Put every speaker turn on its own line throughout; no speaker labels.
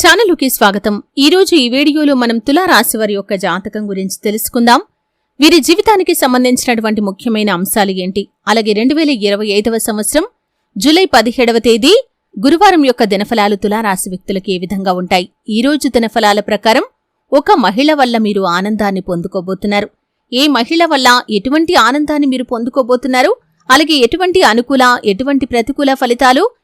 ఛానలుకి స్వాగతం. ఈ రోజు ఈ వీడియోలో మనం తులారాశి వారి యొక్క జాతకం గురించి తెలుసుకుందాం. వీరి జీవితానికి సంబంధించినటువంటి ముఖ్యమైన అంశాలు ఏంటి? అలాగే రెండు వేల ఇరవై ఐదవ సంవత్సరం జూలై పదిహేడవ తేదీ గురువారం యొక్క దినఫలాలు తులారాశి వ్యక్తులకు ఏ విధంగా ఉంటాయి? ఈ రోజు దినఫలాల ప్రకారం ఒక మహిళ వల్ల మీరు ఆనందాన్ని పొందుకోబోతున్నారు. ఏ మహిళ వల్ల ఎటువంటి ఆనందాన్ని మీరు పొందుకోబోతున్నారు? అలాగే ఎటువంటి అనుకూల ఎటువంటి ప్రతికూల ఫలితాలు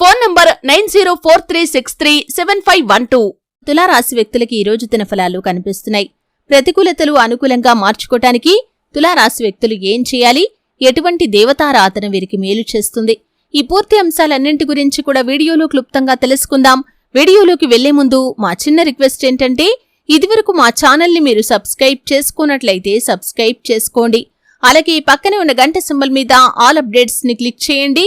Phone number nine zero four three six three seven five one two. తులారాశి వ్యక్తులకి ఈ రోజు కనిపిస్తున్నాయి. ప్రతికూలతలు అనుకూలంగా మార్చుకోటానికి తులారాశి వ్యక్తులు ఏం చేయాలి? ఎటువంటి దేవతారాధన వీరికి మేలు చేస్తుంది? ఈ పూర్తి అంశాలన్నింటి గురించి కూడా వీడియోలో క్లుప్తంగా తెలుసుకుందాం. వీడియోలోకి వెళ్ళే ముందు మా చిన్న రిక్వెస్ట్ ఏంటంటే ఇదివరకు మా ఛానల్ని మీరు సబ్స్క్రైబ్ చేసుకున్నట్లయితే సబ్స్క్రైబ్ చేసుకోండి. అలాగే ఈ పక్కనే ఉన్న గంట సింబల్ మీద ఆల్ అప్డేట్స్ని క్లిక్ చేయండి.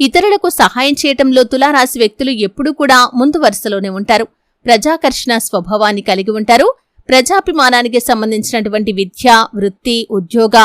ఇతరులకు సహాయం చేయటంలో తులారాశి వ్యక్తులు ఎప్పుడూ కూడా ముందు వరుసలోనే ఉంటారు. ప్రజాకర్షణ స్వభావాన్ని కలిగి ఉంటారు. ప్రజాభిమానానికి సంబంధించినటువంటి విద్య వృత్తి ఉద్యోగ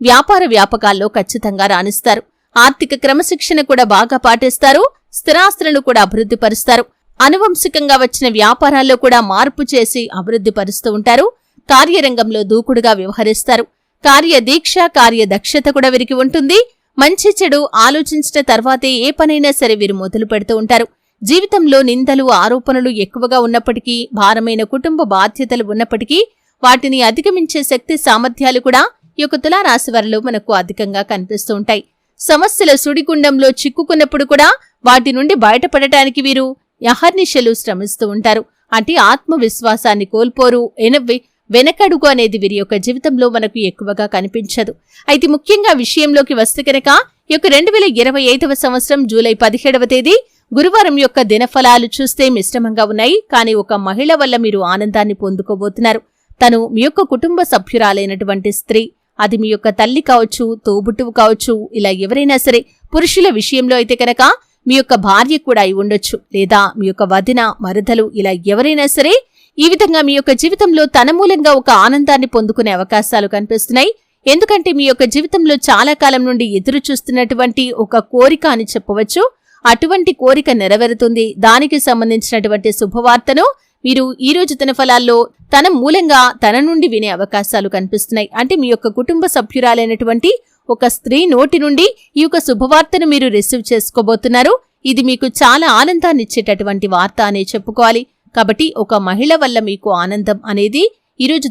వ్యాపార వ్యాపకాల్లో ఖచ్చితంగా రాణిస్తారు. ఆర్థిక క్రమశిక్షణ కూడా బాగా పాటిస్తారు. స్థిరాస్తులను కూడా అభివృద్ధి పరుస్తారు. అనువంశికంగా వచ్చిన వ్యాపారాల్లో కూడా మార్పు చేసి అభివృద్ధి పరుస్తూ ఉంటారు. కార్యరంగంలో దూకుడుగా వ్యవహరిస్తారు. కార్యదీక్ష కార్యదక్షత కూడా వీరికి ఉంటుంది. మంచి చెడు ఆలోచించిన తర్వాతే ఏ పనైనా సరే వీరు మొదలు పెడుతూ ఉంటారు. జీవితంలో నిందలు ఆరోపణలు ఎక్కువగా ఉన్నప్పటికీ భారమైన కుటుంబ బాధ్యతలు ఉన్నప్పటికీ వాటిని అధిగమించే శక్తి సామర్థ్యాలు కూడా ఈ యొక్క తులారాశి వారిలో మనకు అధికంగా కనిపిస్తూ ఉంటాయి. సమస్యల సుడిగుండంలో చిక్కుకున్నప్పుడు కూడా వాటి నుండి బయటపడటానికి వీరు యహర్నిశలు శ్రమిస్తూ ఉంటారు. అంటే ఆత్మవిశ్వాసాన్ని కోల్పోరు ఎనవి వెనకడుగు అనేది వీరి యొక్క జీవితంలో మనకు ఎక్కువగా కనిపించదు. అయితే ముఖ్యంగా విషయంలోకి వస్తే కనుక ఈ యొక్క రెండు వేల ఇరవై ఐదవ సంవత్సరం జూలై పదిహేడవ తేదీ గురువారం యొక్క దినఫలాలు చూస్తే మిశ్రమంగా ఉన్నాయి. కానీ ఒక మహిళ వల్ల మీరు ఆనందాన్ని పొందుకోబోతున్నారు. తను మీ యొక్క కుటుంబ సభ్యురాలైనటువంటి స్త్రీ. అది మీ యొక్క తల్లి కావచ్చు తోబుట్టువు కావచ్చు ఇలా ఎవరైనా సరే పురుషుల విషయంలో అయితే కనుక మీ యొక్క భార్య కూడా అయి ఉండొచ్చు. లేదా మీ యొక్క వదిన మరదలు ఇలా ఎవరైనా సరే ఈ విధంగా మీ యొక్క జీవితంలో తన మూలంగా ఒక ఆనందాన్ని పొందుకునే అవకాశాలు కనిపిస్తున్నాయి. ఎందుకంటే మీ యొక్క జీవితంలో చాలా కాలం నుండి ఎదురు చూస్తున్నటువంటి ఒక కోరిక అని చెప్పవచ్చు. అటువంటి కోరిక నెరవేరుతుంది. దానికి సంబంధించినటువంటి శుభవార్తను మీరు ఈ రోజు తన ఫలాల్లో తన మూలంగా తన నుండి వినే అవకాశాలు కనిపిస్తున్నాయి. అంటే మీ యొక్క కుటుంబ సభ్యురాలైనటువంటి ఒక స్త్రీ నోటి నుండి ఈ యొక్క శుభవార్తను మీరు రిసీవ్ చేసుకోబోతున్నారు. ఇది మీకు చాలా ఆనందాన్ని ఇచ్చేటటువంటి వార్త అనే చెప్పుకోవాలి. కాబట్టి ఒక మహిళ వల్ల మీకు ఆనందం అనేది ఈ రోజు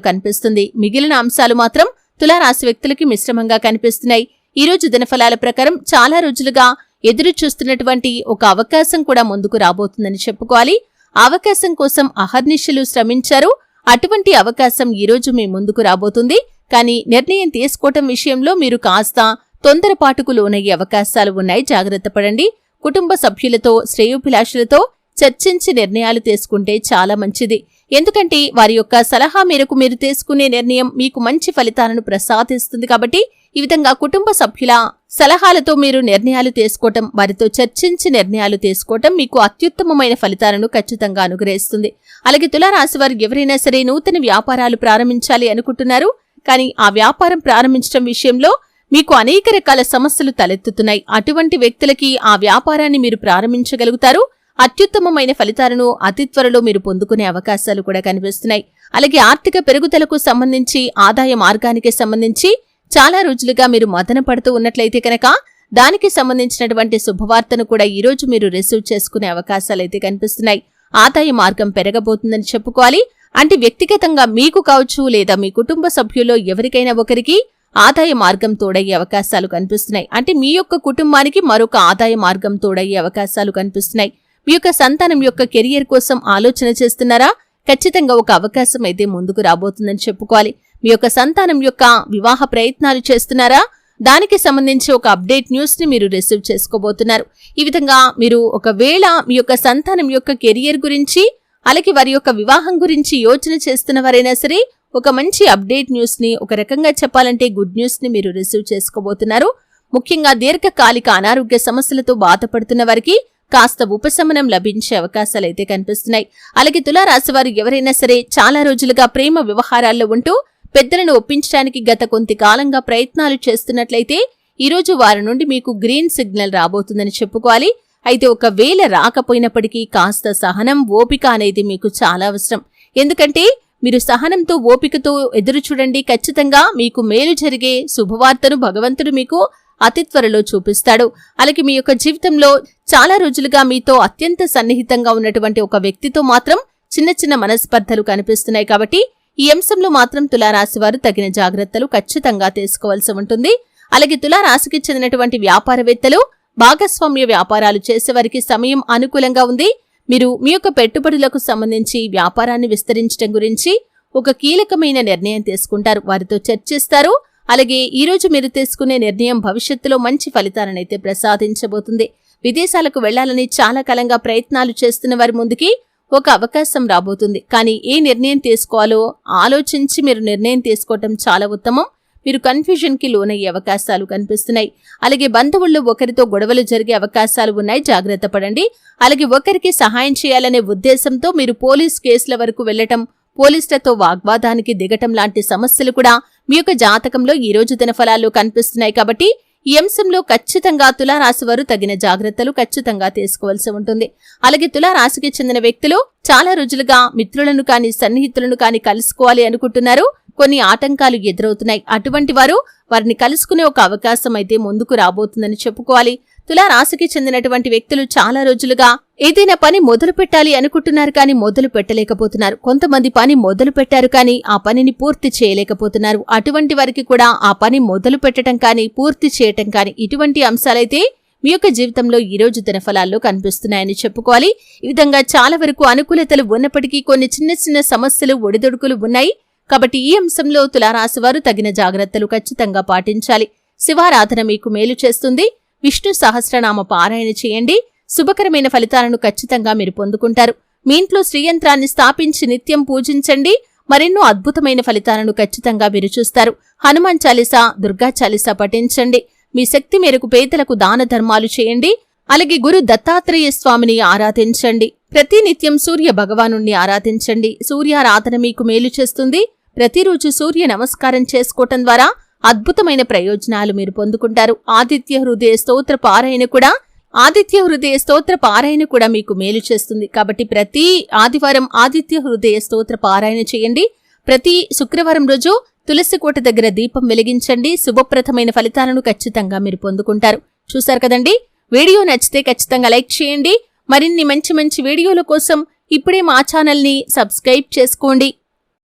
కనిపిస్తుంది. మిగిలిన అంశాలు మాత్రం తులారాశి వ్యక్తులకి మిశ్రమంగా కనిపిస్తున్నాయి. ఈ రోజు దినఫలాల ప్రకారం చాలా రోజులుగా ఎదురు చూస్తున్నటువంటి ఒక అవకాశం కూడా ముందుకు రాబోతుందని చెప్పుకోవాలి. అవకాశం కోసం అహర్నిశలు శ్రమించారు. అటువంటి అవకాశం ఈ రోజు మీ ముందుకు రాబోతుంది. కానీ నిర్ణయం తీసుకోవటం విషయంలో మీరు కాస్త తొందరపాటుకు లోనయ్యే అవకాశాలు ఉన్నాయి. జాగ్రత్త పడండి. కుటుంబ సభ్యులతో శ్రేయోభిలాషులతో చర్చించి నిర్ణయాలు తీసుకుంటే చాలా మంచిది. ఎందుకంటే వారి యొక్క సలహా మేరకు మీరు తీసుకునే నిర్ణయం మీకు మంచి ఫలితాలను ప్రసాదిస్తుంది కాబట్టి ఈ విధంగా కుటుంబ సభ్యుల సలహాలతో మీరు నిర్ణయాలు తీసుకోవటం వారితో చర్చించి నిర్ణయాలు తీసుకోవటం మీకు అత్యుత్తమమైన ఫలితాలను ఖచ్చితంగా అనుగ్రహిస్తుంది. అలాగే తులారాశి వారు ఎవరైనా సరే నూతన వ్యాపారాలు ప్రారంభించాలి అనుకుంటున్నారు. కానీ ఆ వ్యాపారం ప్రారంభించడం విషయంలో మీకు అనేక రకాల సమస్యలు తలెత్తుతున్నాయి. అటువంటి వ్యక్తులకి ఆ వ్యాపారాన్ని మీరు ప్రారంభించగలుగుతారు. అత్యుత్తమమైన ఫలితాలను అతి త్వరలో మీరు పొందుకునే అవకాశాలు కూడా కనిపిస్తున్నాయి. అలాగే ఆర్థిక పెరుగుదలకు సంబంధించి ఆదాయ మార్గానికి సంబంధించి చాలా రోజులుగా మీరు మదన పడుతూ ఉన్నట్లయితే కనుక దానికి సంబంధించినటువంటి శుభవార్తను కూడా ఈరోజు మీరు రిసీవ్ చేసుకునే అవకాశాలు అయితే కనిపిస్తున్నాయి. ఆదాయ మార్గం పెరగబోతుందని చెప్పుకోవాలి. అంటే వ్యక్తిగతంగా మీకు కావచ్చు లేదా మీ కుటుంబ సభ్యుల్లో ఎవరికైనా ఒకరికి ఆదాయ మార్గం తోడయ్యే అవకాశాలు కనిపిస్తున్నాయి. అంటే మీ యొక్క కుటుంబానికి మరొక ఆదాయ మార్గం తోడయ్యే అవకాశాలు కనిపిస్తున్నాయి. మీ యొక్క సంతానం యొక్క కెరియర్ కోసం ఆలోచన చేస్తున్నారా? ఖచ్చితంగా ఒక అవకాశం అయితే ముందుకు రాబోతుందని చెప్పుకోవాలి. మీ యొక్క సంతానం యొక్క వివాహ ప్రయత్నాలు చేస్తున్నారా? దానికి సంబంధించి ఒక అప్డేట్ న్యూస్ని మీరు రిసీవ్ చేసుకోబోతున్నారు. ఈ విధంగా మీరు ఒకవేళ మీ యొక్క సంతానం యొక్క కెరియర్ గురించి అలాగే వారి యొక్క వివాహం గురించి యోచన చేస్తున్న వారైనా సరే ఒక మంచి అప్డేట్ న్యూస్ని ఒక రకంగా చెప్పాలంటే గుడ్ న్యూస్ని మీరు రిసీవ్ చేసుకోబోతున్నారు. ముఖ్యంగా దీర్ఘకాలిక అనారోగ్య సమస్యలతో బాధపడుతున్న వారికి కాస్త ఉపశమనం లభించే అవకాశాలు అయితే కనిపిస్తున్నాయి. అలాగే తులారాశి వారు ఎవరైనా సరే చాలా రోజులుగా ప్రేమ వ్యవహారాల్లో ఉంటూ పెద్దలను ఒప్పించడానికి గత కొంతకాలంగా ప్రయత్నాలు చేస్తున్నట్లయితే ఈరోజు వారి నుండి మీకు గ్రీన్ సిగ్నల్ రాబోతుందని చెప్పుకోవాలి. అయితే ఒకవేళ రాకపోయినప్పటికీ కాస్త సహనం ఓపిక అనేది మీకు చాలా అవసరం. ఎందుకంటే మీరు సహనంతో ఓపికతో ఎదురు చూడండి. ఖచ్చితంగా మీకు మేలు జరిగే శుభవార్తను భగవంతుడు మీకు అతి త్వరలో చూపిస్తాడు. అలాగే మీ యొక్క జీవితంలో చాలా రోజులుగా మీతో అత్యంత సన్నిహితంగా ఉన్నటువంటి ఒక వ్యక్తితో మాత్రం చిన్న చిన్న మనస్పర్ధలు కనిపిస్తున్నాయి కాబట్టి ఈ అంశంలో మాత్రం తులారాశి వారు తగిన జాగ్రత్తలు ఖచ్చితంగా తీసుకోవాల్సి ఉంటుంది. అలాగే తులారాశికి చెందినటువంటి వ్యాపారవేత్తలు భాగస్వామ్య వ్యాపారాలు చేసేవారికి సమయం అనుకూలంగా ఉంది. మీరు మీ యొక్క పెట్టుబడులకు సంబంధించి వ్యాపారాన్ని విస్తరించడం గురించి ఒక కీలకమైన నిర్ణయం తీసుకుంటారు. వారితో చర్చిస్తారు. అలాగే ఈ రోజు మీరు తీసుకునే నిర్ణయం భవిష్యత్తులో మంచి ఫలితాలనైతే ప్రసాదించబోతుంది. విదేశాలకు వెళ్ళాలని చాలా కాలంగా ప్రయత్నాలు చేస్తున్న వారి ముందుకి ఒక అవకాశం రాబోతుంది. కానీ ఏ నిర్ణయం తీసుకోవాలో ఆలోచించి మీరు నిర్ణయం తీసుకోవటం చాలా ఉత్తమం. మీరు కన్ఫ్యూజన్కి లోనయ్యే అవకాశాలు కనిపిస్తున్నాయి. అలాగే బంధువుల్లో ఒకరితో గొడవలు జరిగే అవకాశాలు ఉన్నాయి. జాగ్రత్త పడండి. అలాగే ఒకరికి సహాయం చేయాలనే ఉద్దేశంతో మీరు పోలీస్ కేసుల వరకు వెళ్ళటం పోలీసులతో వాగ్వాదానికి దిగటం లాంటి సమస్యలు కూడా మీ యొక్క జాతకంలో ఈ రోజు దినఫలాల్లో కనిపిస్తున్నాయి కాబట్టి ఈ అంశంలో ఖచ్చితంగా తులారాశి వారు తగిన జాగ్రత్తలు ఖచ్చితంగా తీసుకోవాల్సి ఉంటుంది. అలాగే తులారాశికి చెందిన వ్యక్తులు చాలా రోజులుగా మిత్రులను కాని సన్నిహితులను కాని కలుసుకోవాలి అనుకుంటున్నారు. కొన్ని ఆటంకాలు ఎదురవుతున్నాయి. అటువంటి వారు వారిని కలుసుకునే ఒక అవకాశం అయితే ముందుకు రాబోతుందని చెప్పుకోవాలి. తులా రాశికి చెందినటువంటి వ్యక్తులు చాలా రోజులుగా ఏదైనా పని మొదలు పెట్టాలి అనుకుంటున్నారు కానీ మొదలు పెట్టలేకపోతున్నారు. కొంతమంది పని మొదలు పెట్టారు కానీ ఆ పనిని పూర్తి చేయలేకపోతున్నారు. అటువంటి వారికి కూడా ఆ పని మొదలు పెట్టడం కానీ పూర్తి చేయటం కానీ ఇటువంటి అంశాలైతే మీ యొక్క జీవితంలో ఈ రోజు దినఫలాల్లో కనిపిస్తున్నాయని చెప్పుకోవాలి. ఈ విధంగా చాలా వరకు అనుకూలతలు ఉన్నప్పటికీ కొన్ని చిన్న చిన్న సమస్యలు ఒడిదొడుకులు ఉన్నాయి. కాబట్టి ఈ అంశంలో తులారాశి వారు తగిన జాగ్రత్తలు ఖచ్చితంగా పాటించాలి. శివారాధన మీకు మేలు చేస్తుంది. విష్ణు సహస్రనామ పారాయణ చేయండి. శుభకరమైన ఫలితాలను ఖచ్చితంగా మీరు పొందుకుంటారు. మీ ఇంట్లో శ్రీయంత్రాన్ని స్థాపించి నిత్యం పూజించండి. మరెన్నో అద్భుతమైన ఫలితాలను ఖచ్చితంగా మీరు చూస్తారు. హనుమాన్ చాలీసా దుర్గా చాలీసా పఠించండి. మీ శక్తి మేరకు పేదలకు దాన ధర్మాలు చేయండి. అలాగే గురు దత్తాత్రేయ స్వామిని ఆరాధించండి. ప్రతినిత్యం సూర్య భగవాను ఆరాధించండి. సూర్యారాధన మీకు మేలు చేస్తుంది. ప్రతిరోజు సూర్య నమస్కారం చేసుకోవటం ద్వారా అద్భుతమైన ప్రయోజనాలు మీరు పొందుకుంటారు. ఆదిత్య హృదయ స్తోత్ర పారాయణ కూడా ఆదిత్య హృదయ స్తోత్ర పారాయణ కూడా మీకు మేలు చేస్తుంది. కాబట్టి ప్రతి ఆదివారం ఆదిత్య హృదయ స్తోత్ర పారాయణ చేయండి. ప్రతి శుక్రవారం రోజు తులసి కోట దగ్గర దీపం వెలిగించండి. శుభప్రదమైన ఫలితాలను ఖచ్చితంగా మీరు పొందుకుంటారు. చూశారు కదండి? వీడియో నచ్చితే ఖచ్చితంగా లైక్ చేయండి. మరిన్ని మంచి మంచి వీడియోల కోసం ఇప్పుడే మా ఛానల్ని సబ్స్క్రైబ్ చేసుకోండి.